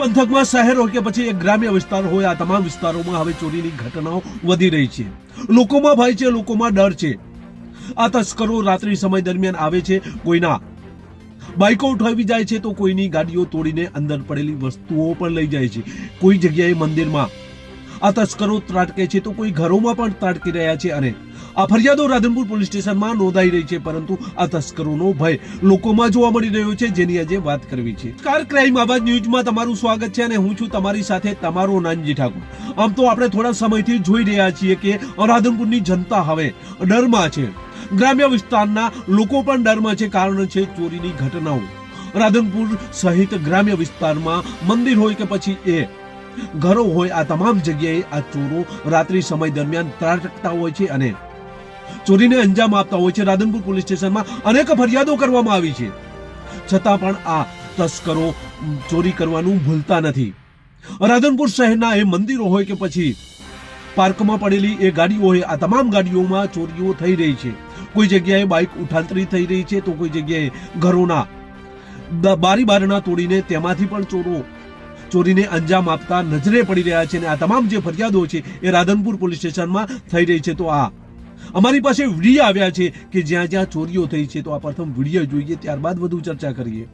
પંથકમાં શહેરો કે પછી એક ગ્રામ્ય વિસ્તાર હોય, આ તમામ વિસ્તારોમાં હવે ચોરીની ઘટનાઓ વધી રહી છે. લોકોમાં ભય છે, લોકોમાં ડર છે. આ તસ્કરો રાત્રિ સમય દરમિયાન આવે છે કોઈના. બાઇકો ઉઠાવી જાય છે તો કોઈની ગાડીઓ તોડીને અંદર પડેલી વસ્તુઓ પણ લઈ જાય છે. કોઈ જગ્યાએ મંદિરમાં. આ તસ્કરો ત્રાટકે છે તો કોઈ ઘરોમાં પણ ત્રાટકી રહ્યા છે અને આ ફરિયાદો રાધનપુર પોલીસ સ્ટેશનમાં નોંધાઈ રહી છે, પરંતુ આ તસ્કરોનો ભય લોકોમાં જોવા મળી રહ્યો છે, જેની આજે વાત કરવી છે. કાર ક્રાઇમ આવાજ ન્યૂઝમાં તમારું સ્વાગત છે અને હું છું તમારી સાથે તમારો નાનજી ઠાકોર. આમ તો આપણે થોડા સમયથી જોઈ રહ્યા છીએ કે રાધનપુરની જનતા હવે ડરમાં છે. ગ્રામ્ય વિસ્તારના લોકો પણ ડરમાં છે, કારણ છે ચોરીની ઘટનાઓ. રાધનપુર સહિત ગ્રામ્ય વિસ્તારમાં મંદિર હોય કે પછી એ ઘરો હોય, આ તમામ જગ્યાએ આ ચોરો રાત્રિ સમય દરમિયાન ત્રાટકતા હોય છે અને ચોરીને અંજામ આપતા હોય છે રાધનપુર પોલીસ સ્ટેશનમાં અનેક ફરિયાદો કરવામાં આવી છે. છતાં પણ આ તસ્કરો ચોરી કરવાનું ભૂલતા નથી. રાધનપુર શહેરના એ મંદિરો હોય કે પછી પાર્કમાં પડેલી એ ગાડીઓ હોય, આ તમામ ગાડીઓમાં ચોરીઓ થઈ રહી છે. કોઈ જગ્યાએ બાઇક ઉઠાંતરી થઈ રહી છે તો કોઈ જગ્યાએ ઘરોના બારી બારણા તોડીને તેમાંથી પણ ચોરો, ચોરીને અંજામ આપતા નજરે પડી રહ્યા છે અને આ તમામ જે ફરિયાદો છે એ રાધનપુર પોલીસ સ્ટેશનમાં થઈ રહી છે. તો આ અમારી પાસે વીડિયો આવ્યા છે કે જ્યાં જ્યાં ચોરીઓ થઈ છે, તો આ પ્રથમ વીડિયો જોઈએ, ત્યારબાદ વધુ ચર્ચા કરીએ.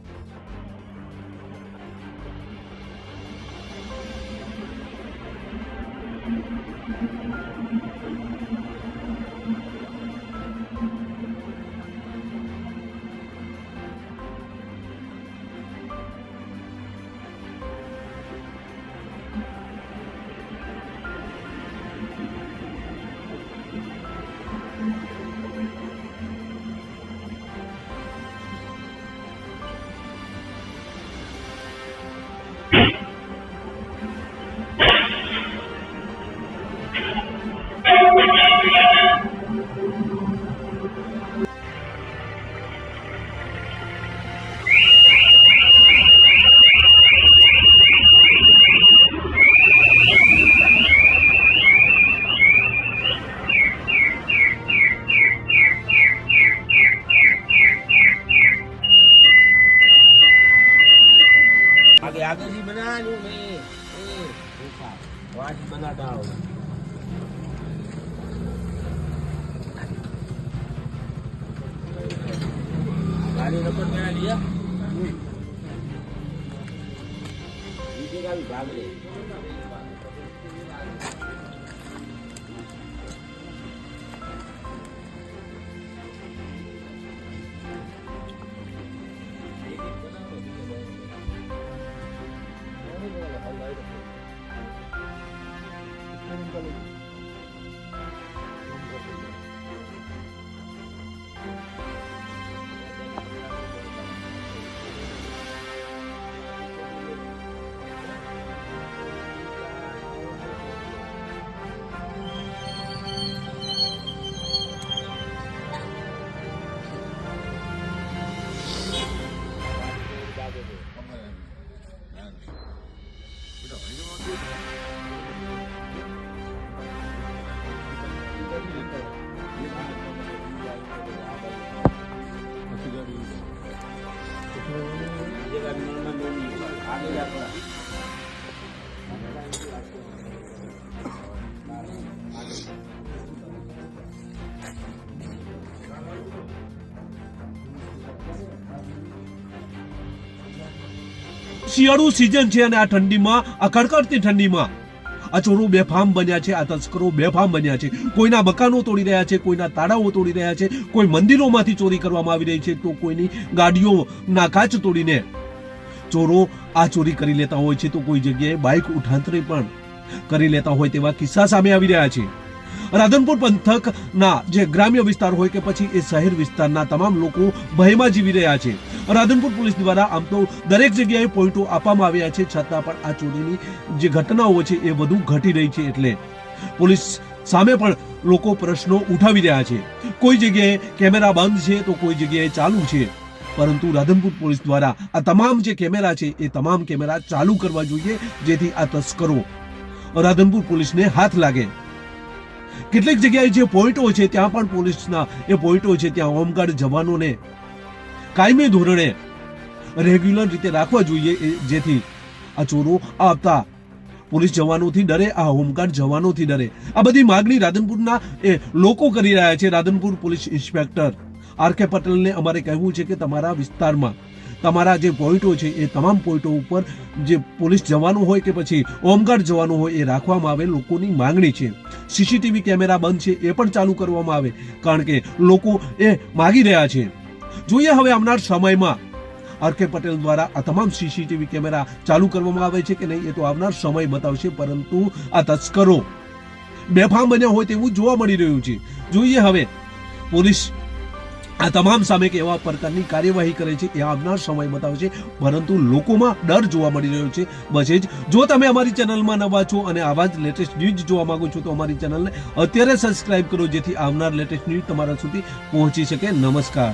જાગૃતિ બનાવવાનું વાટ બનાતા આવો ગાડી રપટ મેળા લીયા બીજે કાવી ભાગ લે. Bengali. શિયાળુ સિઝન છે અને આ ઠંડીમાં, આ કડકડતી ઠંડીમાં આ ચોરો બેફામ બન્યા છે, આ તસ્કરો બેફામ બન્યા છે. કોઈના મકાનો તોડી રહ્યા છે, કોઈના તાળાઓ તોડી રહ્યા છે, કોઈ મંદિરોમાંથી ચોરી કરવામાં આવી રહી છે, તો કોઈની ગાડીઓના કાચ તોડીને ચોરો આ ચોરી કરી લેતા હોય છે તો કોઈ જગ્યાએ બાઇક ઉઠાંતરે પણ કરી લેતા હોય તેવા કિસ્સા સામે આવી રહ્યા છે. રાધનપુર પંથકના જે ગ્રામ્ય વિસ્તાર હોય કે પછી એ શહેર વિસ્તારના તમામ લોકો ભયમાં જીવી રહ્યા છે. રાધનપુર પોલીસ દ્વારા આમ તો દરેક જગ્યાએ પોઈન્ટો આપવામાં આવ્યા છે, છતાં પણ આ ચોરીની જે ઘટનાઓ છે એ વધુ ઘટી રહી છે એટલે પોલીસ સામે પણ લોકો પ્રશ્નો ઉઠાવી રહ્યા છે. કોઈ જગ્યાએ કેમેરા બંધ છે તો કોઈ જગ્યાએ ચાલુ છે. પરંતુ રાધનપુર પોલીસ દ્વારા આ તમામ જે કેમેરા છે, એ તમામ કેમેરા ચાલુ કરવા જોઈએ, જેથી આ તસ્કરો રાધનપુર પોલીસને હાથ લાગે. કેટલીક જગ્યાએ જે પોઈન્ટો છે, ત્યાં પણ પોલીસના એ પોઈન્ટો છે, ત્યાં હોમગાર્ડ જવાનોને કાયમી ધોરણે રેગ્યુલર રીતે રાખવા જોઈએ જેથી આ ચોરો આવતા પોલીસ જવાનોથી ડરે, આ હોમગાર્ડ જવાનોથી ડરે. આ બધી માગણી રાધનપુરના એ લોકો કરી રહ્યા છે, Radhanpur police inspector. R K પટેલને અમારે કહેવું છે કે તમારા વિસ્તારમાં તમારા જે પોઈન્ટો છે, એ તમામ પોઈન્ટો ઉપર જે પોલીસ જવાનું હોય કે પછી હોમગાર્ડ જવાનું હોય, એ રાખવામાં આવે, લોકોની માંગણી છે. સીસીટીવી કેમેરા બંધ છે, એ પણ ચાલુ કરવામાં આવે, કારણ કે લોકો એ માગી રહ્યા છે. જોઈએ હવે આવનાર સમયમાં આર કે પટેલ દ્વારા આ તમામ સીસીટીવી કેમેરા ચાલુ કરવામાં આવે છે કે નહીં, એ તો આવનાર સમય બતાવશે, પરંતુ આ તસ્કરો બેફામ બન્યા હોય તેવું જોવા મળી રહ્યું છે. જોઈએ હવે પોલીસ આ તમામ સામે કેવા પ્રકારની કાર્યવાહી કરે છે એ આવનાર સમય બતાવશે પરંતુ લોકોમાં ડર જોવા મળી રહ્યો છે. બસ જ. જો તમે અમારી ચેનલમાં નવા છો અને આવા જ લેટેસ્ટ ન્યૂઝ જોવા માંગો છો તો અમારી ચેનલને અત્યારે સબસ્ક્રાઇબ કરો જેથી આવનાર લેટેસ્ટ ન્યૂઝ તમારા સુધી પહોંચી શકે. નમસ્કાર.